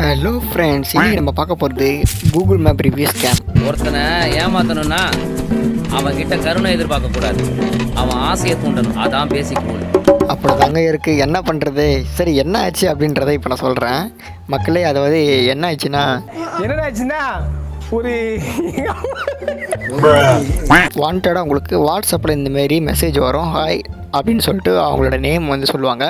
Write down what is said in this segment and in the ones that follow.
Hello friends இன்னைக்கு நம்ம பார்க்க போகிறது கூகுள் மேப் ரிவ்யூ ஸ்கேம் ஒருத்தனை ஏமாத்தணும்னா அவன் கிட்ட கருணை எதிர்பார்க்க கூடாது. அவன் ஆசையை தூண்டணும். அதான் பேசிக் ரூல் அப்படி தாங்க இருக்குது என்ன பண்ணுறது சரி என்ன ஆச்சு அப்படின்றத இப்போ நான் சொல்கிறேன் மக்களே அதாவது என்ன ஆச்சுன்னா என்னடா ஆச்சுன்னா? ஒரு வாண்டடாக உங்களுக்கு வாட்ஸ்அப்பில் இந்தமாரி மெசேஜ் வரும். ஹாய் அப்படின்னு சொல்லிட்டு அவங்களோட நேம் வந்து சொல்லுவாங்க.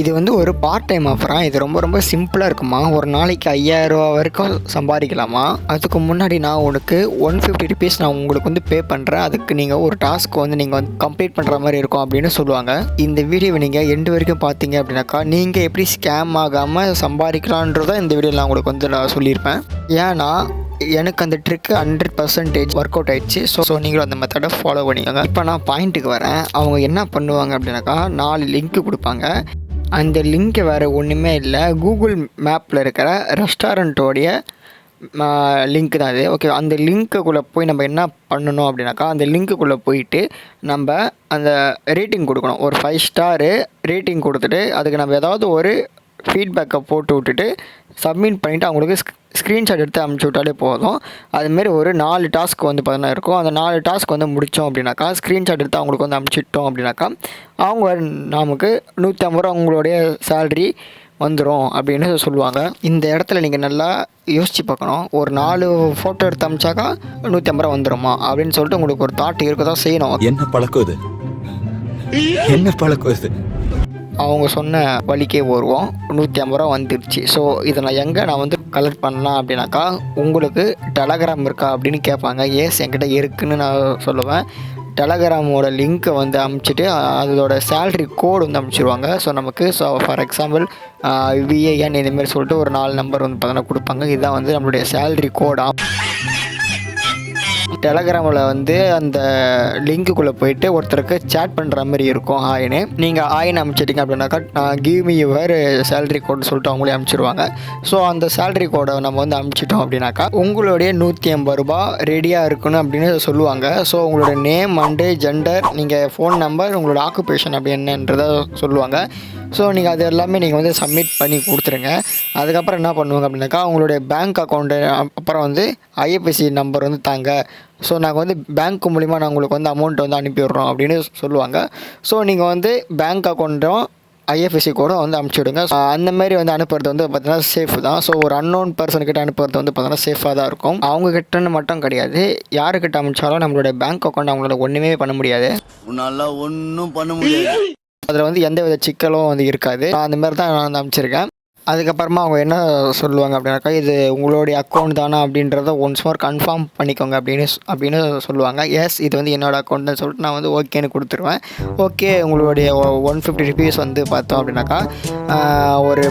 இது வந்து ஒரு பார்ட் டைம் ஆஃபராக இது ரொம்ப ரொம்ப சிம்பிளாக இருக்குமா? ஒரு நாளைக்கு ஐயாயிரம் ரூபா வரைக்கும் சம்பாதிக்கலாமா? அதுக்கு முன்னாடி நான் உனக்கு ஒன் ஃபிஃப்டி ருபீஸ் நான் உங்களுக்கு வந்து பே பண்ணுறேன் அதுக்கு நீங்கள் ஒரு டாஸ்க் வந்து நீங்கள் வந்து கம்ப்ளீட் பண்ணுற மாதிரி இருக்கும் அப்படின்னு சொல்லுவாங்க. இந்த வீடியோவை நீங்கள் எண்டு வரைக்கும் பார்த்தீங்க அப்படின்னாக்கா நீங்கள் எப்படி ஸ்கேம் ஆகாமல் சம்பாதிக்கலான்றதை இந்த வீடியோவில் நான் உங்களுக்கு வந்து நான் சொல்லியிருப்பேன். ஏன்னா எனக்கு அந்த trick hundred percentage work out ஆயிடுச்சு. ஸோ ஸோ நீங்களும் அந்த மெத்தடை ஃபாலோ பண்ணிக்கோங்க. இப்போ நான் பாயிண்ட்டுக்கு வரேன். அவங்க என்ன பண்ணுவாங்க அப்படின்னாக்கா நாலு லிங்க் கொடுப்பாங்க. அந்த லிங்க்கு வேறு ஒன்றுமே இல்லை. கூகுள் மேப்பில் இருக்கிற ரெஸ்டாரண்ட்டோடைய லிங்க் தான் இது. ஓகே அந்த லிங்க்குள்ளே போய் நம்ம என்ன பண்ணணும் அப்படின்னாக்கா அந்த லிங்க்குள்ளே போயிட்டு நம்ம அந்த ரேட்டிங் கொடுக்கணும். ஒரு ஃபைவ் ஸ்டாரு ரேட்டிங் கொடுத்துட்டு அதுக்கு நம்ம ஏதாவது ஒரு ஃபீட்பேக்கை போட்டு விட்டுட்டு சப்மிட் பண்ணிவிட்டு அவங்களுக்கு ஸ்க்ரீன்ஷாட் எடுத்து அமுச்சு விட்டாலே போதும். அதுமாரி ஒரு நாலு டாஸ்க் வந்து பார்த்தீங்கன்னா இருக்கும். அந்த நாலு டாஸ்க் வந்து முடித்தோம் அப்படின்னாக்கா ஸ்க்ரீன்ஷாட் எடுத்து அவங்களுக்கு வந்து அனுப்பிச்சிட்டோம் அப்படின்னாக்கா அவங்க நமக்கு நூற்றி ஐம்பது ரூபா அவங்களுடைய சேல்ரி வந்துடும் அப்படின்னு சொல்லுவாங்க. இந்த இடத்துல நீங்கள் நல்லா யோசித்து பார்க்கணும். ஒரு நாலு ஃபோட்டோ எடுத்து அமிச்சாக்கா நூற்றி ஐம்பது ரூபா வந்துடுமா அப்படின்னு சொல்லிட்டு உங்களுக்கு ஒரு தாட் இருக்க தான் செய்யணும். என்ன பழக்கம் இது? என்ன பழக்கம் இது? அவங்க சொன்ன வழிக்கே வருவோம் நூற்றி ஐம்பது ரூபா வந்துடுச்சு ஸோ இதை நான் எங்கே நான் வந்து கலெக்ட் பண்ணலாம் அப்படின்னாக்கா உங்களுக்கு டெலகிராம் இருக்கா அப்படின்னு கேட்பாங்க ஏஸ் என்கிட்ட இருக்குன்னு நான் சொல்லுவேன். டெலகிராமோட லிங்க்கை வந்து அமுச்சிட்டு அதோட சேல்ரி கோடு வந்து அமுச்சிடுவாங்க ஸோ நமக்கு ஸோ ஃபார் எக்ஸாம்பிள் விஏஎன் இதுமாரி சொல்லிட்டு ஒரு நாலு நம்பர் வந்து பார்த்தீங்கன்னா கொடுப்பாங்க. இதுதான் வந்து நம்மளுடைய சேல்ரி கோடா டெலகிராமில் வந்து அந்த லிங்க்குள்ளே போயிட்டு ஒருத்தருக்கு சேட் பண்ணுற மாதிரி இருக்கும் ஆயின்னு நீங்கள் ஆயின் அனுப்பிச்சிட்டிங்க அப்படின்னாக்கா கிவ் மீ யுவர் சேலரி கோட்னு சொல்லிட்டு அவங்களே அமைச்சிருவாங்க. ஸோ அந்த சேலரி கோடை நம்ம வந்து அமைச்சிட்டோம் அப்படின்னாக்கா உங்களுடைய நூற்றி ஐம்பது ரூபா ரெடியாக இருக்கணும் அப்படின்னு சொல்லுவாங்க. ஸோ உங்களோட நேம் அண்டு ஜெண்டர் நீங்கள் ஃபோன் நம்பர் உங்களோட ஆக்குபேஷன் அப்படி என்னன்றதை சொல்லுவாங்க. ஸோ நீங்கள் அது எல்லாமே நீங்கள் வந்து சப்மிட் பண்ணி கொடுத்துருங்க. அதுக்கப்புறம் என்ன பண்ணுவாங்க அப்படின்னாக்கா உங்களுடைய பேங்க் அக்கௌண்ட்டு அப்புறம் வந்து ஐஎஃப்எஸ்சி நம்பர் வந்து தாங்க. ஸோ நாங்கள் வந்து பேங்க் மூலிமா நான் உங்களுக்கு வந்து அமௌண்ட் வந்து அனுப்பி விட்றோம் அப்படின்னு சொல்லுவாங்க. ஸோ நீங்கள் வந்து பேங்க் அக்கௌண்ட்டும் ஐஎஃப்எஸ்சி கூட வந்து அனுப்பிச்சி விடுங்க So, அந்த மாதிரி வந்து அனுப்புறது வந்து பார்த்தீங்கன்னா சேஃப் தான். ஸோ ஒரு அன்னோன் பர்சன் கிட்ட அனுப்புறது வந்து பார்த்தீங்கன்னா சேஃபாக தான் இருக்கும். அவங்க கிட்டன்னு மட்டும் கிடையாது. யாருக்கிட்ட அனுப்பிச்சாலும் நம்மளுடைய பேங்க் அக்கௌண்ட் அவங்களோட ஒன்றுமே பண்ண முடியாது. உன்னால ஒன்றும் பண்ண முடியாது. அதில் வந்து எந்த வித சிக்கலும் வந்து இருக்காது. அந்த மாதிரி தான் நான் வந்து அனுப்பிச்சிருக்கேன் அதுக்கப்புறமா அவங்க என்ன சொல்லுவாங்க அப்படின்னாக்கா இது உங்களுடைய அக்கௌண்ட் தானா அப்படின்றத ஒன்ஸ் மோர் கன்ஃபார்ம் பண்ணிக்கோங்க அப்படின்னு அப்படின்னு சொல்லுவாங்க. எஸ் இது வந்து என்னோட அக்கௌண்ட்னு சொல்லிட்டு நான் வந்து ஓகேன்னு கொடுத்துருவேன். ஓகே உங்களுடைய ஒன் ஃபிஃப்டி ருபீஸ் வந்து பார்த்தோம் அப்படின்னாக்கா ஒரு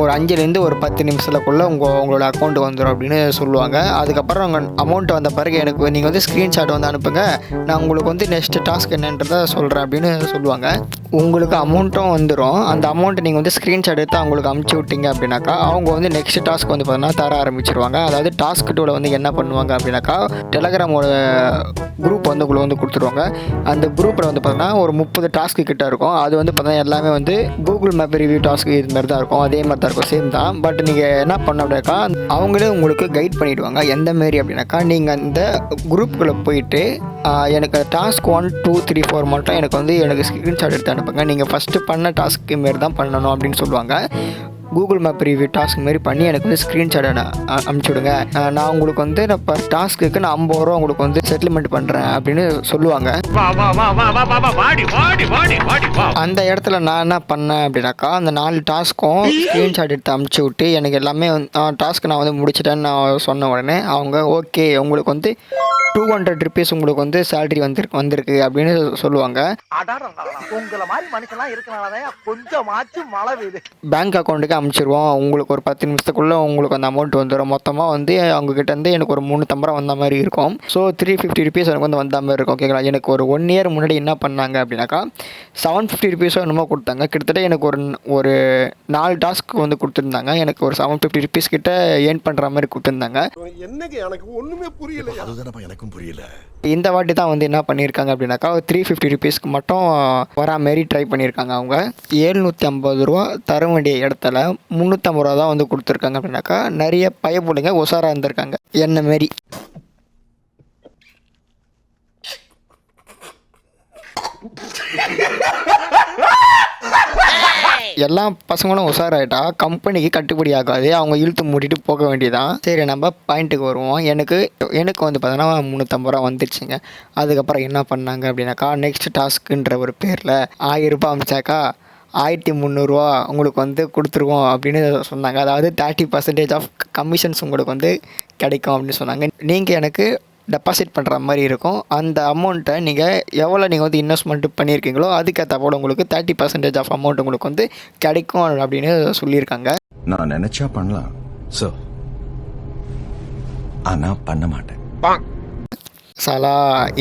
ஒரு அஞ்சுலேருந்து ஒரு பத்து நிமிஷத்துக்குள்ளே உங்கள் உங்களோட அக்கௌண்ட் வந்துடும் அப்படின்னு சொல்லுவாங்க. அதுக்கப்புறம் அவங்க அமௌண்ட் வந்த பிறகு எனக்கு நீங்கள் வந்து ஸ்க்ரீன்ஷாட் வந்து அனுப்புங்க. நான் உங்களுக்கு வந்து நெக்ஸ்ட்டு டாஸ்க் என்னன்றதை சொல்கிறேன் அப்படின்னு சொல்லுவாங்க. உங்களுக்கு அமௌண்ட்டும் வந்துடும் அந்த அமௌண்ட்டை நீங்கள் வந்து ஸ்க்ரீன்ஷாட் எடுத்து அவங்களுக்கு அமுச்சு போட்டிங்க அப்படின்னாக்கா அவங்க வந்து நெக்ஸ்ட் டாஸ்க் வந்து பார்த்தீங்கன்னா தர ஆரம்பிச்சிருவாங்க. அதாவது டாஸ்க் டூவில் வந்து என்ன பண்ணுவாங்க அப்படின்னாக்கா டெலகிராமோட குரூப் வந்து உங்களுக்கு வந்து கொடுத்துருவாங்க. அந்த குரூப்பில் வந்து பார்த்தீங்கன்னா ஒரு முப்பது டாஸ்க்கு கிட்ட இருக்கும். அது வந்து பார்த்தீங்கன்னா எல்லாமே வந்து கூகுள் மேப் ரிவ்யூ டாஸ்க் இது மாதிரி தான் இருக்கும். அதே மாதிரி தான் இருக்கும். சேம் தான். பட் நீங்கள் என்ன பண்ண அப்படின்னாக்கா அவங்களே உங்களுக்கு கைட் பண்ணிவிடுவாங்க எந்த மாரி அப்படின்னாக்கா நீங்கள் அந்த குரூப்புக்குள்ளே போயிட்டு எனக்கு task one two three four மட்டும் எனக்கு வந்து எனக்கு ஸ்க்ரீன்ஷாட் எடுத்து அனுப்புங்க. நீங்கள் ஃபஸ்ட்டு பண்ண டாஸ்க்கு மாரி தான் பண்ணணும் அப்படின்னு சொல்லுவாங்க. கூகுள் மேப் ரிவ்யூ டாஸ்க் மாரி பண்ணி எனக்கு வந்து ஸ்க்ரீன்ஷாட் அனுப்பிச்சி விடுங்க நான் உங்களுக்கு வந்து நான் இப்போ டாஸ்க்குக்கு நான் ஐம்பது ரூபா உங்களுக்கு வந்து செட்டில்மெண்ட் பண்ணுறேன் அப்படின்னு சொல்லுவாங்க. அந்த இடத்துல நான் என்ன பண்ணேன் அப்படின்னாக்கா அந்த நாலு டாஸ்க்கும் ஸ்க்ரீன்ஷாட் எடுத்து அமுச்சு விட்டு எனக்கு எல்லாமே டாஸ்க் நான் வந்து முடிச்சிட்டேன்னு நான் சொன்ன உடனே அவங்க ஓகே உங்களுக்கு வந்து டூ ஹண்ட்ரட் ருபீஸ் உங்களுக்கு வந்து சேலரி வந்திருக்கு வந்திருக்கு அப்படின்னு சொல்லுவாங்க. உங்களை மாதிரி மனுஷன்லாம் இருக்கனாலதான் கொஞ்சமாச்சும் மழை பெய்யுது. பேங்க் அக்கௌண்ட்டுக்கு அமுச்சிருவோம். உங்களுக்கு ஒரு பத்து நிமிஷத்துக்குள்ளே உங்களுக்கு அந்த அமௌண்ட் வந்துடும் மொத்தமாக வந்து அவங்க கிட்ட இருந்து எனக்கு ஒரு முந்நூற்றம்பது ரூபா வந்த மாதிரி இருக்கும். ஸோ த்ரீ ஃபிஃப்டி ருபீஸ் எனக்கு வந்து வந்த மாதிரி இருக்கும். ஓகேங்களா எனக்கு ஒரு ஒன் இயர் முன்னாடி என்ன பண்ணாங்க அப்படின்னாக்கா செவன் ஃபிஃப்டி ருபீஸோ என்னமோ கொடுத்தாங்க. கிட்டத்தட்ட எனக்கு ஒரு ஒரு நாலு டாஸ்க்கு வந்து கொடுத்துருந்தாங்க. எனக்கு ஒரு செவன் ஃபிஃப்டி ருபீஸ் கிட்ட ஏர்ன் பண்ணுற மாதிரி கொடுத்துருந்தாங்க. என்னங்க எனக்கு ஒண்ணுமே புரியல அதுதானப்பா எனக்கும் புரியல. இந்த வாட்டி தான் வந்து என்ன பண்ணியிருக்காங்க அப்படின்னாக்கா த்ரீ ஃபிஃப்டி ருபீஸ்க்கு மட்டும் வரா மாரி ட்ரை பண்ணியிருக்காங்க அவங்க. ஏழ்நூற்றி ஐம்பது ரூபா தர வேண்டிய இடத்துல முந்நூற்றம்பது ரூபா தான் வந்து கொடுத்துருக்காங்க அப்படின்னாக்கா நிறைய பயப்புள்ளைங்க உஷாராக இருந்திருக்காங்க. என்ன மாரி? எல்லா பசங்களும் உஷாராயிட்டா கம்பெனிக்கு கட்டுப்படி ஆகாது அவங்க இழுத்து மூடிட்டு போக வேண்டியதான் சரி நம்ம பாயிண்ட்டுக்கு வருவோம். எனக்கு எனக்கு வந்து பார்த்தோன்னா முந்நூற்றம்பது ரூபா வந்துருச்சுங்க. அதுக்கப்புறம் என்ன பண்ணாங்க அப்படின்னாக்கா நெக்ஸ்ட் டாஸ்க்குன்ற ஒரு பேரில் ஆயிரம் ரூபாய் அமிச்சாக்கா ஆயிரத்தி முந்நூறுரூவா உங்களுக்கு வந்து கொடுத்துருவோம் அப்படின்னு சொன்னாங்க. அதாவது தேர்ட்டி பர்சன்டேஜ் ஆஃப் கமிஷன்ஸ் உங்களுக்கு வந்து கிடைக்கும் அப்படின்னு சொன்னாங்க. நீங்கள் எனக்கு டெபாசிட் பண்ணுற மாதிரி இருக்கும். அந்த அமௌண்ட்டை நீங்கள் எவ்வளோ நீங்கள் வந்து இன்வெஸ்ட்மெண்ட் பண்ணியிருக்கீங்களோ அதுக்கேற்ற போல உங்களுக்கு தேர்ட்டி பர்சன்டேஜ் ஆஃப் அமௌண்ட் உங்களுக்கு வந்து கிடைக்கும் அப்படின்னு சொல்லியிருக்காங்க. நான் நினைச்சா பண்ணலாம் சோ ஆனா பண்ண மாட்டேன். சாலா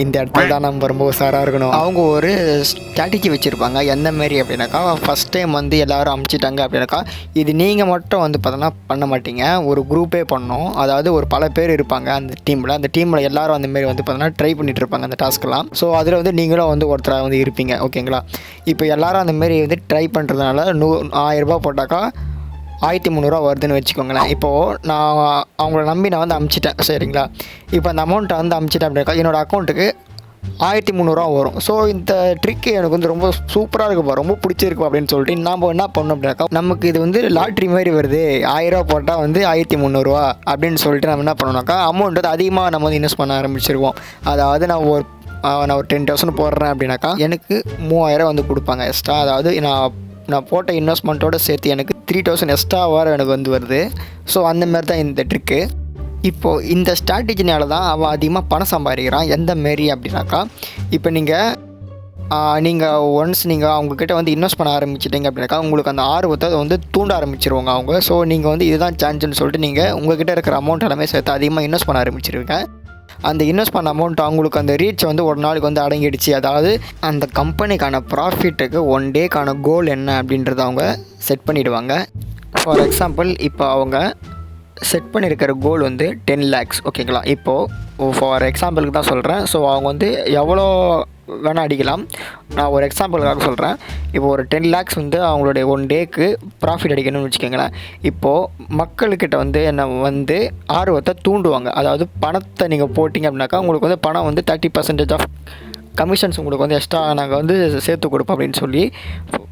இந்த இடத்துல தான் நம்ம ரொம்ப உஷாராக இருக்கணும். அவங்க ஒரு ஸ்ட்ராட்டஜி வச்சுருப்பாங்க. எந்த மாரி அப்படின்னாக்கா ஃபஸ்ட் டைம் வந்து எல்லோரும் அமுச்சிட்டாங்க அப்படின்னாக்கா இது நீங்கள் மட்டும் வந்து பார்த்தோன்னா பண்ண மாட்டீங்க. ஒரு குரூப்பே பண்ணோம் அதாவது ஒரு பல பேர் இருப்பாங்க அந்த டீமில் அந்த டீமில் எல்லோரும் அந்த மாரி வந்து பார்த்தோன்னா ட்ரை பண்ணிட்டு இருப்பாங்க அந்த டாஸ்க்கெல்லாம் ஸோ அதில் வந்து நீங்களும் வந்து ஒருத்தராக வந்து இருப்பீங்க. ஓகேங்களா இப்போ எல்லாரும் அந்த மாரி வந்து ட்ரை பண்ணுறதுனால நூ ஆயிரரூபா போட்டாக்கா ஆயிரத்தி முந்நூறுரூவா வருதுன்னு வச்சுக்கோங்களேன். இப்போது நான் அவங்கள நம்பி நான் வந்து அமுச்சிட்டேன். சரிங்களா? இப்போ அந்த அமௌண்ட்டை வந்து அமுச்சிட்டேன் அப்படின்னா என்னோடய அக்கௌண்ட்டுக்கு ஆயிரத்தி முந்நூறுரூவா வரும். ஸோ இந்த ட்ரிக்கு எனக்கு வந்து ரொம்ப சூப்பராக இருக்குப்பா ரொம்ப பிடிச்சிருக்கும் அப்படின்னு சொல்லிட்டு நாம் என்ன பண்ணோம் அப்படின்னாக்கா நமக்கு இது வந்து லாட்ரி மாதிரி வருது. ஆயிரரூவா போட்டால் வந்து ஆயிரத்தி முந்நூறுரூவா அப்படின்னு சொல்லிட்டு நம்ம என்ன பண்ணோம்னாக்கா அமௌண்ட் வந்து அதிகமாக நம்ம வந்து இன்வெஸ்ட் பண்ண ஆரம்பிச்சிருவோம். அதாவது நான் ஒரு நான் ஒரு டென் தௌசண்ட் போடுறேன் அப்படின்னாக்கா எனக்கு மூவாயிரம் வந்து கொடுப்பாங்க. எக்ஸ்ட்ரா அதாவது நான் நான் போட்ட இன்வெஸ்ட்மெண்ட்டோட சேர்த்து எனக்கு த்ரீ தௌசண்ட் எக்ஸ்ட்ரா வர எனக்கு வந்து வருது. ஸோ அந்த மாதிரி தான் இந்த ட்ரிக்கு இப்போது இந்த ஸ்ட்ராட்டஜினால தான் அவன் அதிகமாக பணம் சம்பாதிக்கிறான். எந்த மாரி அப்படின்னாக்கா இப்போ நீங்கள் நீங்கள் ஒன்ஸ் நீங்கள் அவங்கக்கிட்ட வந்து இன்வெஸ்ட் பண்ண ஆரம்பிச்சிட்டிங்க அப்படின்னாக்கா உங்களுக்கு அந்த ஆர்வத்தை அதை வந்து தூண்ட ஆரம்பிச்சிருவாங்க அவங்க. ஸோ நீங்கள் வந்து இதுதான் சான்ஸ்னு சொல்லிட்டு நீங்கள் உங்கள்கிட்ட இருக்கிற அமௌண்ட் எல்லாமே சேர்த்து அதிகமாக இன்வெஸ்ட் பண்ண ஆரம்பிச்சிருவீங்க. அந்த இன்வெஸ்ட் பண்ண அமௌண்ட் அவங்களுக்கு அந்த ரீச் வந்து ஒரு நாளுக்கு வந்து அடங்கிடுச்சு. அதாவது அந்த கம்பெனிக்கான ப்ராஃபிட்டுக்கு ஒன் டேக்கான கோல் என்ன அப்படின்றத அவங்க செட் பண்ணிவிடுவாங்க ஃபார் எக்ஸாம்பிள் இப்போ அவங்க செட் பண்ணியிருக்கிற கோல் வந்து டென் லேக்ஸ் ஓகேங்களா இப்போது ஃபார் எக்ஸாம்பிளுக்கு தான் சொல்கிறேன் ஸோ அவங்க வந்து எவ்வளோ வேணால் அடிக்கலாம். நான் ஒரு எக்ஸாம்பிளுக்காக சொல்கிறேன் இப்போ ஒரு டென் லேக்ஸ் வந்து அவங்களுடைய ஒன் டேக்கு ப்ராஃபிட் அடிக்கணும்னு வச்சுக்கோங்களேன். இப்போது மக்கள்கிட்ட வந்து என்ன வந்து ஆர்வத்தை தூண்டுவாங்க. அதாவது பணத்தை நீங்கள் போட்டிங்க அப்படின்னாக்கா உங்களுக்கு வந்து பணம் வந்து தேர்ட்டி பர்சன்டேஜ் ஆஃப் கமிஷன்ஸ் உங்களுக்கு வந்து எக்ஸ்ட்ரா நாங்கள் வந்து சேர்த்து கொடுப்போம் அப்படின்னு சொல்லி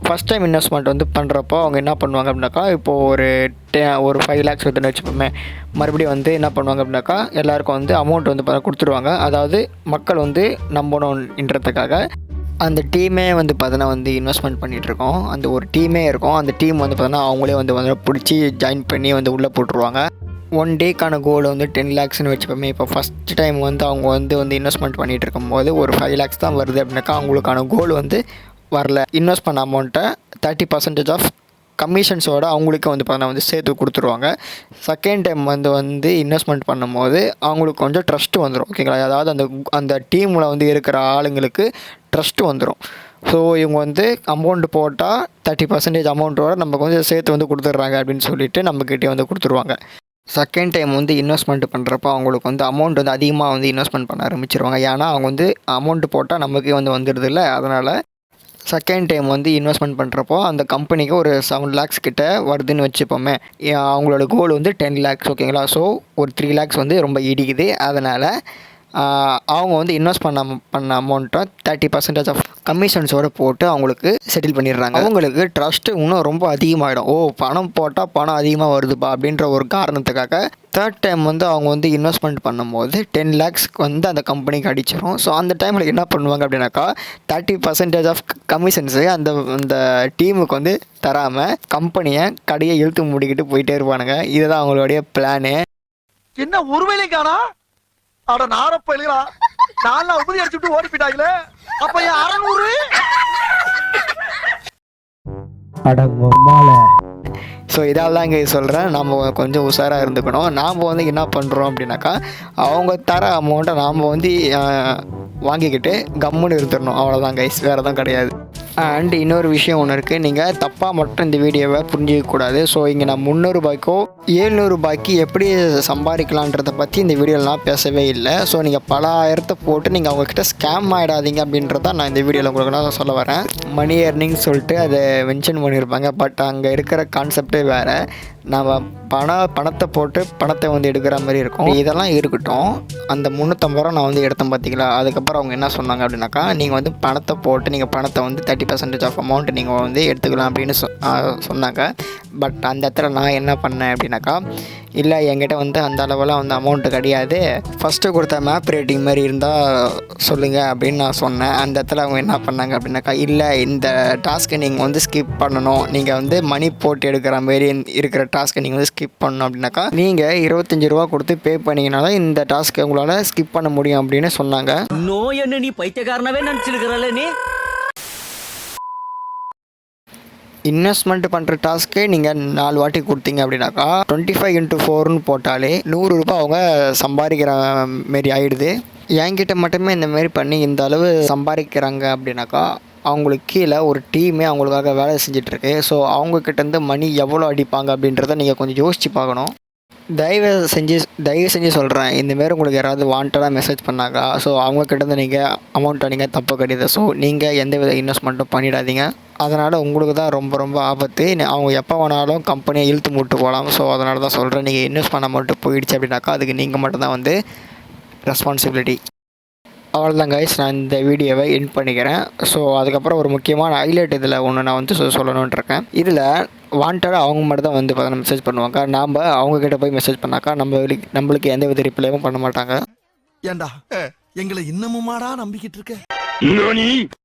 ஃபஸ்ட் டைம் இன்வெஸ்ட்மெண்ட் வந்து பண்ணுறப்போ அவங்க என்ன பண்ணுவாங்க அப்படின்னாக்கா இப்போது ஒரு டெ ஒரு ஃபைவ் லேக்ஸ் வருதுன்னு வச்சுப்போமே மறுபடியும் வந்து என்ன பண்ணுவாங்க அப்படின்னாக்கா எல்லாருக்கும் வந்து அமௌண்ட் வந்து பார்த்தா கொடுத்துருவாங்க. அதாவது மக்கள் வந்து நம்பணுன்றதுக்காக அந்த டீமே வந்து பார்த்தோன்னா வந்து இன்வெஸ்ட்மெண்ட் பண்ணிகிட்ருக்கோம் அந்த ஒரு டீமே இருக்கும். அந்த டீம் வந்து பார்த்தோன்னா அவங்களே வந்து வந்து பிடிச்சி ஜாயின் பண்ணி வந்து உள்ளே போட்டுருவாங்க. ஒன் டேக்கான கோல் வந்து டென் லேக்ஸ்னு வச்சுப்போமே இப்போ ஃபஸ்ட் டைம் வந்து அவங்க வந்து வந்து இன்வெஸ்ட்மெண்ட் பண்ணிகிட்டு இருக்கும்போது ஒரு ஃபைவ் லேக்ஸ் தான் வருது அப்படின்னாக்கா அவங்களுக்கான கோல் வந்து வரல. இன்வெஸ்ட் பண்ண அமௌண்ட்டை தேர்ட்டி பர்சன்டேஜ் ஆஃப் கமிஷன்ஸோட அவங்களுக்கு வந்து பார்த்தா வந்து சேர்த்து கொடுத்துருவாங்க. செகண்ட் டைம் வந்து வந்து இன்வெஸ்ட்மெண்ட் பண்ணும்போது அவங்களுக்கு கொஞ்சம் ட்ரஸ்ட்டு வந்துடும் ஓகேங்களா அதாவது அந்த அந்த டீமில் வந்து இருக்கிற ஆளுங்களுக்கு ட்ரஸ்ட்டு வந்துடும் ஸோ இவங்க வந்து அமௌண்ட் போட்டால் தேர்ட்டி பர்சன்டேஜ் அமௌண்ட்டோட நமக்கு வந்து சேர்த்து வந்து கொடுத்துட்றாங்க அப்படின்னு சொல்லிட்டு நம்மக்கிட்டே வந்து கொடுத்துருவாங்க. செகண்ட் டைம் வந்து இன்வெஸ்ட்மெண்ட் பண்ணுறப்போ அவங்களுக்கு வந்து அமௌண்ட் வந்து அதிகமாக வந்து இன்வெஸ்ட்மெண்ட் பண்ண ஆரம்பிச்சிருவாங்க. ஏன்னா அவங்க வந்து அமௌண்ட் போட்டால் நமக்கே வந்து வந்துடுது இல்லை? அதனால் செகண்ட் டைம் வந்து இன்வெஸ்ட்மெண்ட் பண்ணுறப்போ அந்த கம்பெனிக்கு ஒரு செவன் லேக்ஸ் கிட்ட வருதுன்னு வச்சுப்போமே. அவங்களோட கோல் வந்து டென் லேக்ஸ் ஓகேங்களா ஸோ ஒரு த்ரீ லேக்ஸ் வந்து ரொம்ப இடிக்குது. அதனால் அவங்க வந்து இன்வெஸ்ட் பண்ண பண்ண அமௌண்ட்டை தேர்ட்டி பர்சன்டேஜ் ஆஃப் கமிஷன்ஸோடு போட்டு அவங்களுக்கு செட்டில் பண்ணிடுறாங்க. அவங்களுக்கு ட்ரஸ்ட்டு இன்னும் ரொம்ப அதிகமாகிடும் ஓ பணம் போட்டால் பணம் அதிகமாக வருதுப்பா அப்படின்ற ஒரு காரணத்துக்காக தேர்ட் டைம் வந்து அவங்க வந்து இன்வெஸ்ட்மெண்ட் பண்ணும்போது டென் லேக்ஸ்க்கு வந்து அந்த கம்பெனிக்கு அடிச்சிடும் ஸோ அந்த டைமில் என்ன பண்ணுவாங்க அப்படின்னாக்கா தேர்ட்டி பர்சன்டேஜ் ஆஃப் கமிஷன்ஸு அந்த அந்த டீமுக்கு வந்து தராமல் கம்பெனியை கடையை இழுத்து மூடிக்கிட்டு போயிட்டே இருப்பானுங்க. இதுதான் அவங்களுடைய பிளானு என்ன ஒருவேளை காணா அட நாரப்ப இல்லையா நாலு உபதி அடிச்சுட்டு ஓடி போயிட்டாங்களே. அப்ப என் அறநூறு? ஸோ இதால் தான் இங்கே சொல்கிறேன் நம்ம கொஞ்சம் உஷாராக இருந்துக்கணும். நாம் வந்து என்ன பண்ணுறோம் அப்படின்னாக்கா அவங்க தர அமௌண்ட்டை நாம் வந்து வாங்கிக்கிட்டு கம்முன்னு இருந்துடணும் அவ்வளோதான் கைஸ் வேறு எதுவும் கிடையாது. அண்ட் இன்னொரு விஷயம் ஒன்று இருக்குது நீங்கள் தப்பாக மட்டும் இந்த வீடியோவை புரிஞ்சிக்கக்கூடாது ஸோ இங்கே நான் முந்நூறுபாய்க்கோ ஏழ்நூறுபாய்க்கு எப்படி சம்பாதிக்கலான்றத பற்றி இந்த வீடியோவில் நான் பேசவே இல்லை. ஸோ நீங்கள் பல ஆயிரத்தை போட்டு நீங்கள் அவங்கக்கிட்ட ஸ்கேம் ஆகிடாதீங்க அப்படின்றத நான் இந்த வீடியோவில் உங்களுக்கு நான் சொல்ல வரேன். மணி ஏர்னிங் சொல்லிட்டு அதை மென்ஷன் பண்ணியிருப்பாங்க. பட் அங்கே இருக்கிற கான்செப்டே வேறு. நம்ம பணம் பணத்தை போட்டு பணத்தை வந்து எடுக்கிற மாதிரி இருக்கும். இதெல்லாம் இருக்கட்டும். அந்த முந்நூற்றம்பது ரூபா நான் வந்து எடுத்தேன் பார்த்தீங்களா அதுக்கப்புறம் அவங்க என்ன சொன்னாங்க அப்படின்னாக்கா நீங்கள் வந்து பணத்தை போட்டு நீங்கள் பணத்தை வந்து தேர்ட்டி பர்சன்டேஜ் ஆஃப் அமௌண்ட் நீங்கள் வந்து எடுத்துக்கலாம் அப்படின்னு சொ- சொன்னாங்க. பட் அந்த இடத்துல நான் என்ன பண்ணேன் அப்படின்னாக்கா இல்லை என்கிட்ட வந்து அந்த அளவெல்லாம் வந்து அமௌண்ட்டு கிடையாது. ஃபஸ்ட்டு கொடுத்த மேப் ரேட்டிங் மாதிரி இருந்தால் சொல்லுங்கள் அப்படின்னு நான் சொன்னேன். அந்த இடத்துல அவங்க என்ன பண்ணாங்க அப்படின்னாக்கா இல்லை இந்த டாஸ்க்கை நீங்கள் வந்து ஸ்கிப் பண்ணணும். நீங்கள் வந்து மணி போட்டு எடுக்கிற மாரி இருக்கிற டாஸ்க்கை நீங்கள் வந்து ஸ்கிப் பண்ணணும் அப்படின்னாக்கா நீங்கள் இருபத்தஞ்சி ரூபா கொடுத்து பே பண்ணிங்கன்னா தான் இந்த டாஸ்க்கை உங்களால் ஸ்கிப் பண்ண முடியும் அப்படின்னு சொன்னாங்க. நோய் என்ன நீ பைத்தியக்காரனாவே நினச்சிருக்கிறல்ல நீ? இன்வெஸ்ட்மெண்ட் பண்ணுற டாஸ்க்கே நீங்கள் நாலு வாட்டி கொடுத்தீங்க அப்படின்னாக்கா டுவெண்ட்டி ஃபைவ் இன்ட்டு ஃபோர்னு போட்டாலே நூறு ரூபாய் அவங்க சம்பாதிக்கிற மாரி ஆகிடுது என்கிட்ட மட்டுமே இந்த மாதிரி பண்ணி இந்த அளவு சம்பாதிக்கிறாங்க அப்படின்னாக்கா அவங்களுக்கு கீழே ஒரு டீமே அவங்களுக்காக வேலை செஞ்சிட்ருக்கு ஸோ அவங்கக்கிட்டேருந்து மணி எவ்வளோ அடிப்பாங்க அப்படின்றத நீங்கள் கொஞ்சம் யோசித்து பார்க்கணும். தயவு செஞ்சு தயவு செஞ்சு சொல்கிறேன் இந்தமாரி உங்களுக்கு யாராவது வாண்டடாக மெசேஜ் பண்ணாக்கா ஸோ அவங்கக்கிட்டேருந்து நீங்கள் அமௌண்ட்டை நீங்கள் தப்பு கிடையாது ஸோ நீங்கள் எந்த வித இன்வெஸ்ட்மெண்ட்டும் பண்ணிடாதீங்க. அதனால் உங்களுக்கு தான் ரொம்ப ரொம்ப ஆபத்து. அவங்க எப்போ வேணாலும் கம்பெனியை இழுத்து மூட்டு போகலாம் ஸோ அதனால தான் சொல்கிறேன் நீங்கள் இன்வெஸ்ட் பண்ண மட்டும் போயிடுச்சு அப்படின்னாக்கா அதுக்கு நீங்கள் மட்டும்தான் வந்து ரெஸ்பான்சிபிலிட்டி அவ்வளோதான் கைஸ் நான் இந்த வீடியோவை என் பண்ணிக்கிறேன். ஸோ அதுக்கப்புறம் ஒரு முக்கியமான ஹைலைட் இதில் ஒன்று நான் வந்து சொல்லணுன்ட்ருக்கேன் இதில் வாண்டடாக அவங்க மட்டும் தான் வந்து பார்த்தா மெசேஜ் பண்ணுவாங்க. நாம் அவங்கக்கிட்ட போய் மெசேஜ் பண்ணாக்கா நம்மளுக்கு நம்மளுக்கு எந்த வித ரிப்ளையும் பண்ண மாட்டாங்க. ஏண்டா? எங்களை இன்னமுமாடா நம்பிக்கிட்டு இருக்க?